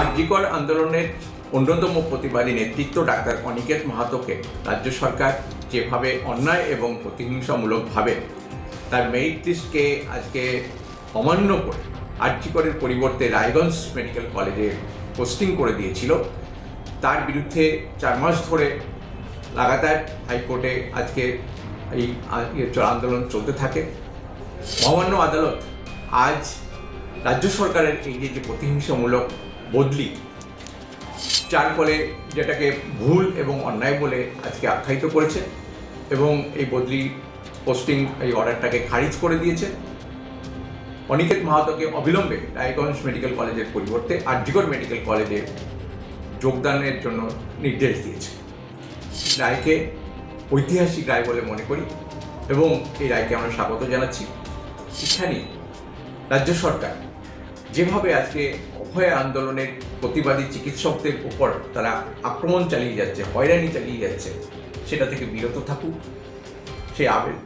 আরজিকর আন্দোলনের অন্যতম প্রতিবাদী নেতৃত্ব ডাক্তার অনিকেত মাহাতোকে রাজ্য সরকার যেভাবে অন্যায় এবং প্রতিহিংসামূলকভাবে তার লিস্টকে আজকে অমান্য করে আরজিকরের পরিবর্তে রায়গঞ্জ মেডিকেল কলেজে পোস্টিং করে দিয়েছিল, তার বিরুদ্ধে চার মাস ধরে লাগাতার হাইকোর্টে আজকে এই আন্দোলন চলতে থাকে। মহামান্য আদালত আজ রাজ্য সরকারের এই যে প্রতিহিংসামূলক বদলি। যার ফলে যেটাকে ভুল এবং অন্যায় বলে আজকে আখ্যায়িত করেছে এবং এই বদলি পোস্টিং এই অর্ডারটাকে খারিজ করে দিয়েছে। অনিকেত মাহাতোকে অবিলম্বে রায়গঞ্জ মেডিকেল কলেজের পরিবর্তে আরজিগড় মেডিকেল কলেজে যোগদানের জন্য নির্দেশ দিয়েছে। রায়কে ঐতিহাসিক রায় বলে মনে করি এবং এই রায়কে আমরা স্বাগত জানাচ্ছি। এখানে রাজ্য সরকার যেভাবে আজকে অভয় আন্দোলনের প্রতিবাদী চিকিৎসকদের উপর তারা আক্রমণ চালিয়ে যাচ্ছে, হয়রানি চালিয়ে যাচ্ছে, সেটা থেকে বিরত থাকুক। সেই আবে-